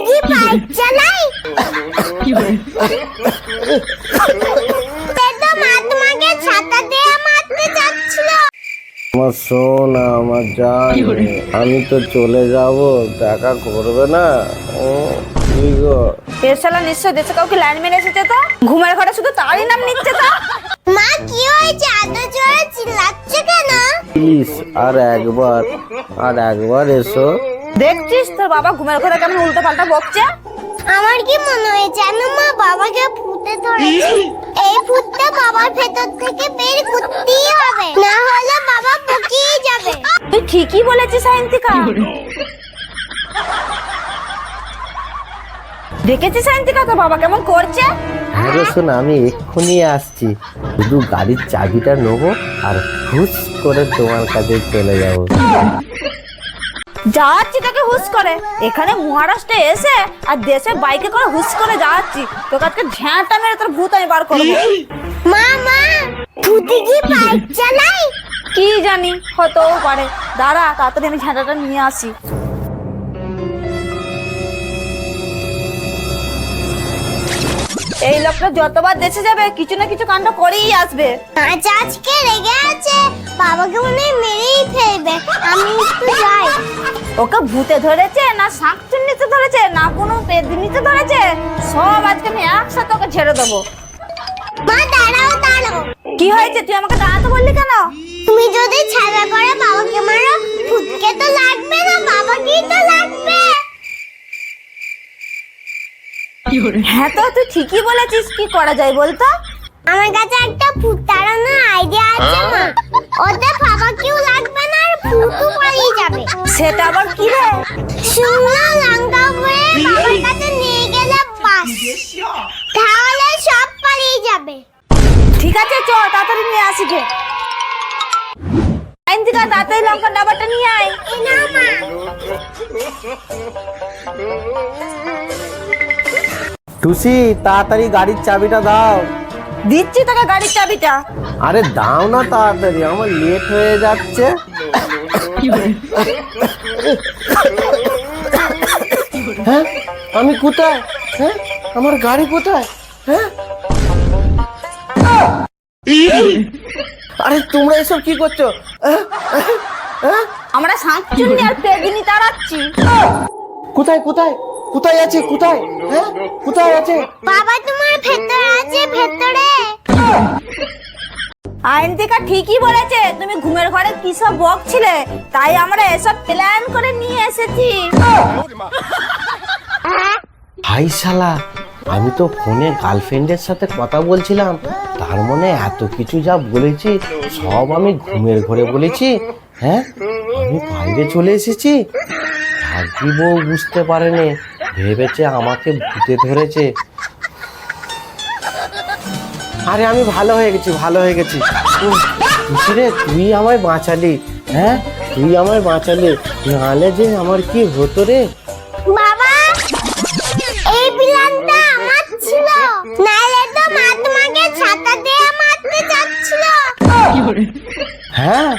কি বাইক চালাই তো মা তোমাকে ছাতা দিয়ে মারতে যাচ্ছিল আমার সোনা আমার জান আমি তো চলে যাব দেখা করবে না। ও কি গো? এর শালা নিশ্চয় দেশে কাউকে লাইন মেরে এসেছে তো? ঘুমের ঘরে শুধু তারই নাম নিচ্ছে তো? মা কি হয়েছে? এত জোরে চিল্লাচ্ছে কেন? প্লিজ আর একবার আর একবার এসো। দেখছিস তোর বাবা ঘুমের ঘরে কেমন উল্টো পাল্টা বকছে? আমার কি মনে হয় জানো মা? বাবাকে ভূতে ধরেছে। এই ভূতটা বাবার ভেতর থেকে বের করতেই হবে। না হলে বাবা বকিয়ে যাবে। তুই ঠিকই বলেছিস সায়ন্তিকা। দেখেছিস সায়ন্তিকা তোর বাবা কেমন করছে? হ্যাঁ রে শোনা আমি এক্ষুনি আসছি। শুধু গাড়ির চাবিটা নেব আর হুস করে তোমার কাছে চলে যাব। যাচ্ছি তোকে হুস করে। এখানে মহারাষ্ট্রে এসে আর দেশে বাইকে করে হুস করে যাচ্ছি। তোকে আজকে ঝ্যাঁটা মেরে তোর ভূত আমি বার করব। মা মা ভূতে কি বাইক চালাই। কি জানি হতেও পারে। দাঁড়া তাড়াতাড়ি আমি ঝাঁটাটা নিয়ে আসি। এই লোকটা যতবার দেশে যাবে কিছু না কিছু কাণ্ড করেই আসবে। আজ আজকে রেগে আছে। বাবাকে মনে হয় আমি একটু যাই। ওকে ভূতে ধরেছে না ধরেছে না কোনো পেদিনিতে ধরেছে। সব আজকে আমি একসাথে ওকে ছেড়ে দেবো। মা দাঁড়াও দাঁড়াও। কি হয়েছে? তুই আমাকে দাঁড়াতে বললি কেন? তুমি যদি ছাড়া করে বাবাকে মারো ভূতকে তো লাগবে না বাবাকেই তো লাগবে। হ্যাঁ তো তুই ঠিকই বলেছিস কি করা যায় বলতো? আমার কাছে একটা ভূত আইডিয়া আছে মা। ওতে সেটা আবার কি রে? শুকনো লঙ্কা পরে বাবার কাছে নিয়ে গেলে বাস। তাহলে সব পালিয়ে যাবে। ঠিক আছে চ তাড়াতাড়ি নিয়ে আসি গে। আইন তাড়াতাড়ি লঙ্কার ডাবাটা নিয়ে আয়। টুসি তাড়াতাড়ি গাড়ির চাবিটা দাও। দিচ্ছি তোকে গাড়ির চাবিটা। আরে দাও না তাড়াতাড়ি আমার লেট হয়ে যাচ্ছে। হ্যাঁ? আমি কোথায়? হ্যাঁ? আমার গাড়ি কোথায়? হ্যাঁ? আরে তোমরা এসব কি করছ? হ্যাঁ? হ্যাঁ? আমরা শাঁকচুন্নি আর পেদিনি তাড়াচ্ছি। কোথায় কোথায়? কোথায় আছে? কোথায়? হ্যাঁ? কোথায় আছে? বাবা তোমার ভেতরে আইনতিকা ঠিকই বলেছে, তুমি ঘুমের ঘরে কি সব বকছিলে? তাই আমরা এসব প্ল্যান করে নিয়ে এসেছি। হাই শালা, আমি তো ফোনে গার্লফ্রেন্ডের সাথে কথা বলছিলাম, তার মনে এত কিছু যা বলেছি, সব আমি ঘুমের ঘরে বলেছি হ্যাঁ? আমি বাইরে চলে এসেছি ভাগ্যি বউ বুঝতে পারেনি, ভেবেছে আমাকে ভূতে ধরেছে। আরে আমি ভালো হয়ে গেছি ভালো হয়ে গেছি। রে তুই আমায় বাঁচালি হ্যাঁ? তুই আমায় বাঁচালি নাহলে যে আমার কি হতো রে? বাবা এই প্ল্যানটা আমার ছিল। নাহলে তো মা তোমাকে ছাতা দিয়ে মারতে যাচ্ছিল। হ্যাঁ?